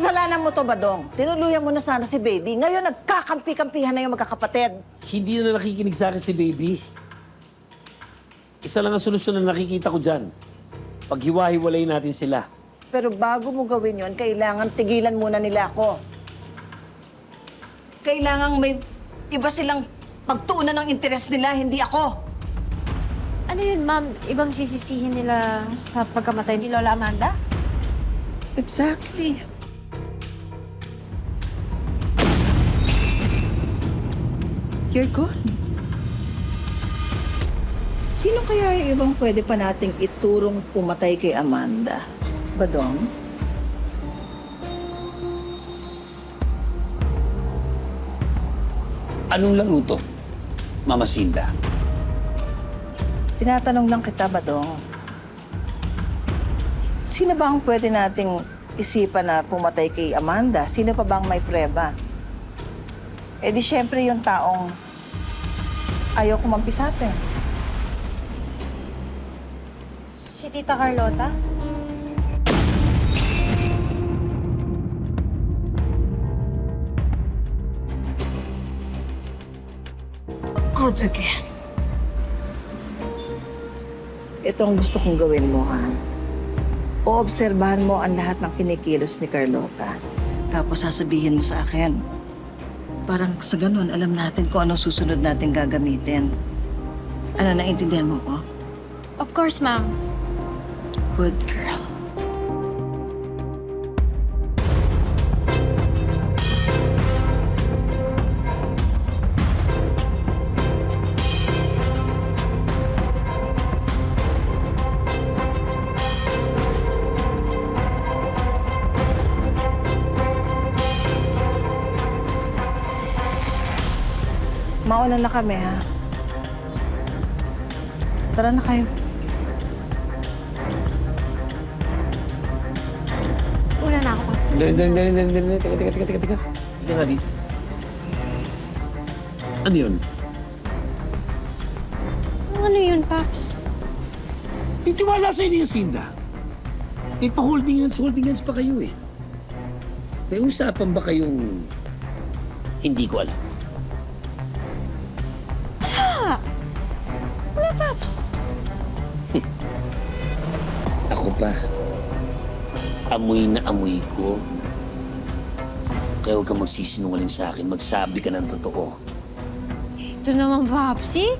Kasalanan mo to, Badong. Tinuluyan mo na sana si Baby. Ngayon, nagkakampi-kampihan na yung magkakapatid. Hindi na nakikinig sa akin si baby. Isa lang ang solusyon na nakikita ko dyan. Paghiwa-hiwalay natin sila. Pero bago mo gawin yon, kailangan tigilan muna nila ako. Kailangan may iba silang pagtuunan ng interes nila, hindi ako. Ano yun, ma'am? Ibang sisisihin nila sa pagkamatay ni Lola Amanda? Exactly. You're gone. Sino kaya yung ibang pwede pa nating iturong pumatay kay Amanda? Badong? Anong laro to, Mama Sinda? Tinatanong lang kita, Badong. Sino ba ang pwede nating isipan na pumatay kay Amanda? Sino pa bang may preba? Eh di syempre yung taong ayaw kumampi sa atin. Si Tita Carlota? Good again. Ito ang gusto kong gawin mo, ha? Oobserbahan mo ang lahat ng kinikilos ni Carlota. Tapos sasabihin mo sa akin. Parang sa ganun, alam natin kung anong susunod natin gagamitin. Ano, naintindihan mo ko? Of course, ma'am. Good girl. Mauna na kami, ha? Tara na kayo. Una na ako, Paps. Dali, dali, dali, dali, dali. Teka, teka, teka, teka, teka. Hindi nga dito. Ano yun? Ano yun, Paps? May tiwala sa'yo ni Jacinda. May pa-holding hands, holding hands pa kayo eh. May usapan ba kayong hindi ko alam? Paps. Ako pa. Amoy na amoy ko. Kaya huwag kang magsisinungaling sa akin. Magsabi ka ng totoo. Ito naman, Papsi.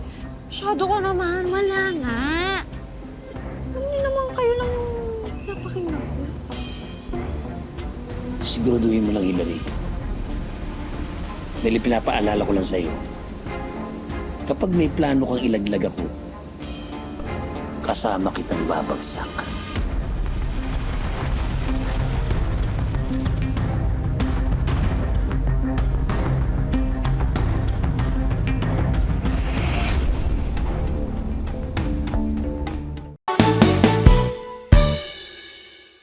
Masyado ka naman. Wala nga. Niyo naman kayo lang yung napakinggan ko. Siguraduhin mo lang, Hillary. Dahil pinapaalala ko lang sa'yo. Kapag may plano kang ilaglag ako, kasama kitang babagsak.